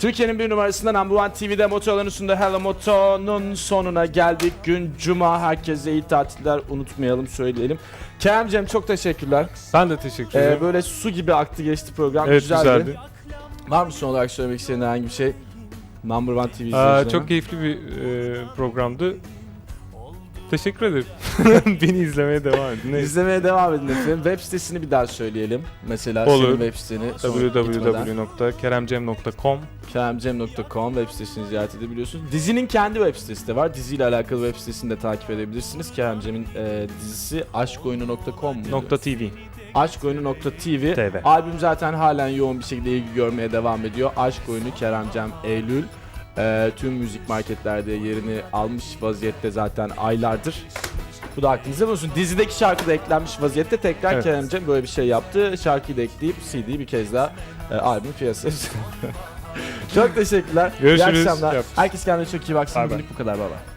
Türkiye'nin bir numarasında Number One TV'de Motoların üstünde Hello Moto'nun sonuna geldik. Gün Cuma. Herkese iyi tatiller. Unutmayalım söyleyelim. Keremcem çok teşekkürler. Ben de teşekkür Ee, ederim. böyle su gibi aktı geçti program. evet güzeldi. güzeldi. Var mı son olarak söylemek istediğin herhangi bir şey? Number One TV izleyicilerine. çok keyifli bir e, programdı. Teşekkür ederim. Beni izlemeye devam edin. Ne? İzlemeye devam edin efendim. Web sitesini bir daha söyleyelim. Mesela Olur. senin web siteni. www.keremcem.com keremcem.com web sitesini ziyaret edebiliyorsunuz. Dizinin kendi web sitesi de var. Diziyle alakalı web sitesini de takip edebilirsiniz. Keremcem'in e, dizisi aşkoyunu.com? Nokta TV. Aşkoyunu.tv. TV. Albüm zaten halen yoğun bir şekilde ilgi görmeye devam ediyor. Aşk Oyunu Keremcem Eylül. E, tüm müzik marketlerde yerini almış vaziyette zaten aylardır. Bu da aklınızda bulunsun. Dizideki şarkı da eklenmiş vaziyette. Tekrar Evet. Keremcem böyle bir şey yaptı. Şarkıyı da ekleyip CD'yi bir kez daha e, albüm piyasaya Çok teşekkürler. Görüşürüz. İyi akşamlar. Yap. Herkes kendine çok iyi baksın. Bugünlük bu kadar. Bay bay.